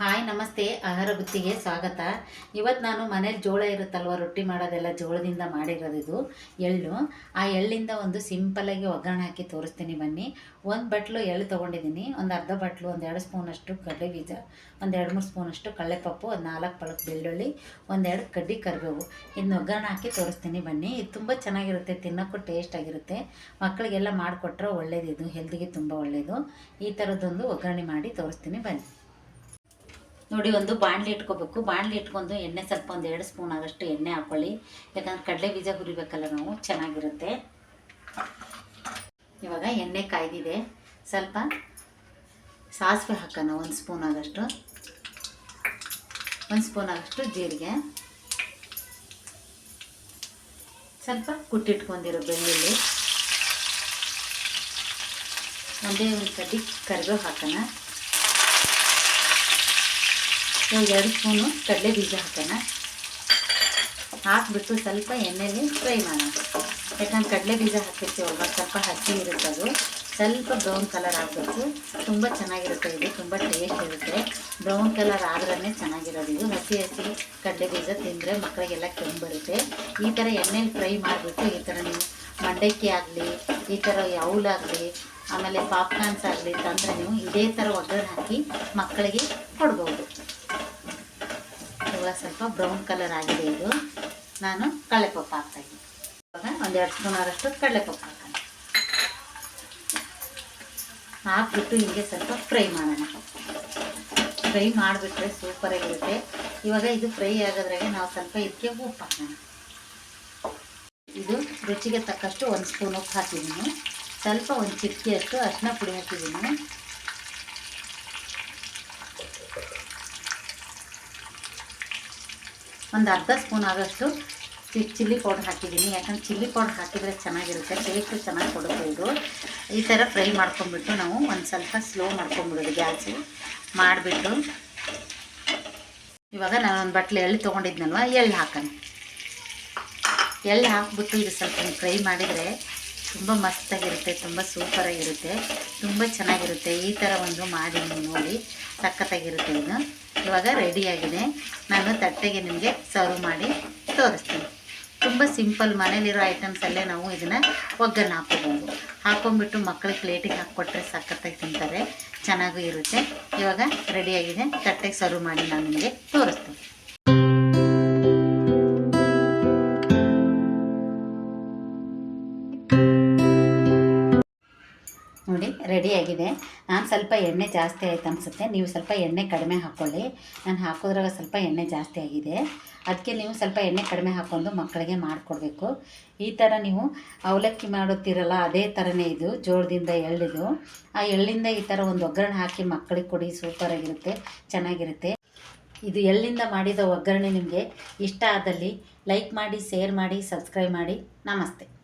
Hi, ನಮಸ್ತೆ. ಆಹಾರ ಬುತ್ತಿಗೆ ಸ್ವಾಗತ. ಇವತ್ತು ನಾನು ಮನೇಲಿ ಜೋಳ ಇರುತ್ತಲ್ವ, ರೊಟ್ಟಿ ಮಾಡೋದೆಲ್ಲ ಜೋಳದಿಂದ ಮಾಡಿರೋದು ಇದು, ಎಳ್ಳು. ಆ ಎಳ್ಳಿಂದ ಒಂದು ಸಿಂಪಲಾಗಿ ಒಗ್ಗರಣೆ ಹಾಕಿ ತೋರಿಸ್ತೀನಿ ಬನ್ನಿ. ಒಂದು ಬಟ್ಲು ಎಳ್ಳು ತೊಗೊಂಡಿದ್ದೀನಿ. ಒಂದು ಅರ್ಧ ಬಟ್ಲು, ಒಂದು ಎರಡು ಸ್ಪೂನಷ್ಟು ಕಡಲೆ ಬೀಜ, ಒಂದು ಎರಡು ಮೂರು ಸ್ಪೂನಷ್ಟು ಕಡಲೆಪಪ್ಪು, ಒಂದು ನಾಲ್ಕು ಪಳಕ್ ಬೆಳ್ಳುಳ್ಳಿ ಒಂದೆರಡು ಕಡ್ಡಿ ಕರಿಬೇವು. ಇದನ್ನ ಒಗ್ಗರಣೆ ಹಾಕಿ ತೋರಿಸ್ತೀನಿ ಬನ್ನಿ. ಇದು ತುಂಬ ಚೆನ್ನಾಗಿರುತ್ತೆ, ತಿನ್ನೋಕ್ಕೂ ಟೇಸ್ಟ್ ಆಗಿರುತ್ತೆ. ಮಕ್ಕಳಿಗೆಲ್ಲ ಮಾಡಿಕೊಟ್ರೆ ಒಳ್ಳೇದಿದು ಹೆಲ್ತಿಗೆ ತುಂಬ ಒಳ್ಳೆಯದು ಈ ಥರದ್ದೊಂದು ಒಗ್ಗರಣೆ ಮಾಡಿ ತೋರಿಸ್ತೀನಿ ಬನ್ನಿ. ನೋಡಿ, ಒಂದು ಬಾಣಲಿ ಇಟ್ಕೋಬೇಕು. ಬಾಣಲಿ ಇಟ್ಕೊಂಡು ಎಣ್ಣೆ ಸ್ವಲ್ಪ ಒಂದು ಎರಡು ಸ್ಪೂನ್ ಆದಷ್ಟು ಎಣ್ಣೆ ಹಾಕ್ಕೊಳ್ಳಿ ಯಾಕಂದ್ರೆ ಕಡಲೆ ಬೀಜ ಹುರಿಬೇಕಲ್ಲ ನಾವು, ಚೆನ್ನಾಗಿರುತ್ತೆ. ಇವಾಗ ಎಣ್ಣೆ ಕಾಯ್ದಿದೆ. ಸ್ವಲ್ಪ ಸಾಸಿವೆ ಹಾಕೋಣ, ಒಂದು ಸ್ಪೂನ್ ಆದಷ್ಟು. ಒಂದು ಸ್ಪೂನ್ ಆದಷ್ಟು ಜೀರಿಗೆ. ಸ್ವಲ್ಪ ಕುಟ್ಟಿಟ್ಕೊಂಡಿರೋ ಬೆಳ್ಳುಳ್ಳಿ. ಒಂದೇ ಒಂದು ಕಡ್ಡಿ ಕರಿಬೇವು ಹಾಕೋಣ. ಇವಾಗ ಎರಡು ಸ್ಪೂನು ಕಡಲೆ ಬೀಜ ಹಾಕೋಣ ಹಾಕ್ಬಿಟ್ಟು ಸ್ವಲ್ಪ ಎಣ್ಣೆಲಿ ಫ್ರೈ ಮಾಡೋಣ. ಯಾಕಂದ್ರೆ ಕಡಲೆ ಬೀಜ ಹಾಕಿರ್ತೀವಲ್ವ, ಸ್ವಲ್ಪ ಹಸಿ ಇರುತ್ತೆ ಅದು. ಸ್ವಲ್ಪ ಬ್ರೌನ್ ಕಲರ್ ಆಗಬೇಕು ತುಂಬ ಚೆನ್ನಾಗಿರುತ್ತೆ ಇದು, ತುಂಬ ಟೇಸ್ಟ್ ಇರುತ್ತೆ. ಬ್ರೌನ್ ಕಲರ್ ಆದ್ರೇ ಚೆನ್ನಾಗಿರೋದು ಇದು. ಹಸಿ ಹಸಿ ಕಡಲೆ ಬೀಜ ತಿಂದರೆ ಮಕ್ಕಳಿಗೆಲ್ಲ ಕೆಮ್ಮು ಬರುತ್ತೆ ಈ ಥರ ಎಣ್ಣೆಲಿ ಫ್ರೈ ಮಾಡಿಬಿಟ್ಟು ಈ ಥರ ನೀವು ಮಂಡಕ್ಕಿ ಆಗಲಿ, ಈ ಥರ ಯೌಲಾಗಲಿ ಆಮೇಲೆ ಪಾಪ್ಕಾರ್ನ್ಸ್ ಆಗಲಿ ತಂದರೆ ನೀವು ಇದೇ ಥರ ಒಗ್ಗರಣೆ ಹಾಕಿ ಮಕ್ಕಳಿಗೆ ಕೊಡ್ಬೋದು. ಸ್ವಲ್ಪ ಬ್ರೌನ್ ಕಲರ್ ಆಗಿದೆ ಇದು. ನಾನು ಕಡಲೆಪಪ್ಪು ಹಾಕ್ತಾಯಿದ್ದೀನಿ ಇವಾಗ ಒಂದೆರಡು ಸ್ಪೂನ್ ಆರಷ್ಟು ಕಡಲೆಪಪ್ಪು ಹಾಕೋಣ. ಹಾಕ್ಬಿಟ್ಟು ಹಿಂಗೆ ಸ್ವಲ್ಪ ಫ್ರೈ ಮಾಡೋಣ. ಫ್ರೈ ಮಾಡಿಬಿಟ್ರೆ ಸೂಪರಾಗಿರುತ್ತೆ ಇವಾಗ ಇದು ಫ್ರೈ ಆಗೋದ್ರಾಗೆ ನಾವು ಸ್ವಲ್ಪ ಇದಕ್ಕೆ ಉಪ್ಪು ಹಾಕೋಣ. ಇದು ರುಚಿಗೆ ತಕ್ಕಷ್ಟು ಒಂದು ಸ್ಪೂನ್ ಉಪ್ಪು ಹಾಕಿದ್ದೀನಿ. ಸ್ವಲ್ಪ ಒಂದು ಚಿಟಿಕೆಯಷ್ಟು ಅರಿಶಿನ ಪುಡಿ ಹಾಕಿದ್ದೀನಿ. ಒಂದು ಅರ್ಧ ಸ್ಪೂನ್ ಆಗೋಷ್ಟು ಚಿಲ್ಲಿ ಪೌಡ್ರ್ ಹಾಕಿದ್ದೀನಿ. ಯಾಕಂದ್ರೆ ಚಿಲ್ಲಿ ಪೌಡ್ರ್ ಹಾಕಿದರೆ ಚೆನ್ನಾಗಿರುತ್ತೆ. ಟೇಸ್ಟು ಚೆನ್ನಾಗಿ ಕೊಡುತ್ತೆ ಇದು. ಈ ಥರ ಫ್ರೈ ಮಾಡ್ಕೊಂಬಿಟ್ಟು ನಾವು ಒಂದು ಸ್ವಲ್ಪ ಸ್ಲೋ ಮಾಡ್ಕೊಂಬಿಡೋದು ಗ್ಯಾಸು. ಮಾಡಿಬಿಟ್ಟು ಇವಾಗ ನಾನು ಒಂದು ಬಟ್ಲು ಎಳ್ಳು ತೊಗೊಂಡಿದ್ನಲ್ವ, ಎಳ್ಳು ಹಾಕೋಣ. ಎಳ್ಳು ಹಾಕ್ಬಿಟ್ಟು ಇದು ಸ್ವಲ್ಪ ಫ್ರೈ ಮಾಡಿದರೆ ತುಂಬ ಮಸ್ತಾಗಿರುತ್ತೆ, ತುಂಬ ಸೂಪರಾಗಿರುತ್ತೆ, ತುಂಬ ಚೆನ್ನಾಗಿರುತ್ತೆ. ಈ ಥರ ಒಂದು ಮಾಡಿ ನೋಡಿ, ಸಖತ್ತಾಗಿರುತ್ತೆ ಇದು. ಇವಾಗ ರೆಡಿಯಾಗಿದೆ ನಾನು ತಟ್ಟೆಗೆ ನಿಮಗೆ ಸರ್ವ್ ಮಾಡಿ ತೋರಿಸ್ತೀನಿ. ತುಂಬ ಸಿಂಪಲ್ ಮನೇಲಿರೋ ಐಟಮ್ಸಲ್ಲೇ ನಾವು ಇದನ್ನು ಒಗ್ಗರಣೆ ಹಾಕೋಬೋದು ಹಾಕೊಂಡ್ಬಿಟ್ಟು ಮಕ್ಕಳಿಗೆ ಪ್ಲೇಟಿಗೆ ಹಾಕ್ಕೊಟ್ರೆ ಸಖತ್ತಾಗಿ ತಿಂತಾರೆ, ಚೆನ್ನಾಗೂ ಇರುತ್ತೆ. ಇವಾಗ ರೆಡಿಯಾಗಿದೆ ತಟ್ಟೆಗೆ ಸರ್ವ್ ಮಾಡಿ ನಾನು ನಿಮಗೆ ತೋರಿಸ್ತೀನಿ. ನೋಡಿ ರೆಡಿಯಾಗಿದೆ ನಾನು ಸ್ವಲ್ಪ ಎಣ್ಣೆ ಜಾಸ್ತಿ ಆಯ್ತು ಅನಿಸುತ್ತೆ. ನೀವು ಸ್ವಲ್ಪ ಎಣ್ಣೆ ಕಡಿಮೆ ಹಾಕ್ಕೊಳ್ಳಿ ನಾನು ಹಾಕೋದ್ರಾಗ ಸ್ವಲ್ಪ ಎಣ್ಣೆ ಜಾಸ್ತಿ ಆಗಿದೆ. ಅದಕ್ಕೆ ನೀವು ಸ್ವಲ್ಪ ಎಣ್ಣೆ ಕಡಿಮೆ ಹಾಕ್ಕೊಂಡು ಮಕ್ಕಳಿಗೆ ಮಾಡಿಕೊಡ್ಬೇಕು. ಈ ಥರ ನೀವು ಅವಲಕ್ಕಿ ಮಾಡುತ್ತೀರಲ್ಲ, ಅದೇ ಥರನೇ ಇದು, ಜೋಳದಿಂದ ಎಳ್ಳಿದು. ಆ ಎಳ್ಳಿಂದ ಈ ಥರ ಒಂದು ಒಗ್ಗರಣೆ ಹಾಕಿ ಮಕ್ಕಳಿಗೆ ಕೊಡಿ ಸೂಪರಾಗಿರುತ್ತೆ ಚೆನ್ನಾಗಿರುತ್ತೆ. ಇದು ಎಳ್ಳಿಂದ ಮಾಡಿದ ಒಗ್ಗರಣೆ ನಿಮಗೆ ಇಷ್ಟ ಆದಲ್ಲಿ ಲೈಕ್ ಮಾಡಿ ಶೇರ್ ಮಾಡಿ ಸಬ್ಸ್ಕ್ರೈಬ್ ಮಾಡಿ. ನಮಸ್ತೆ.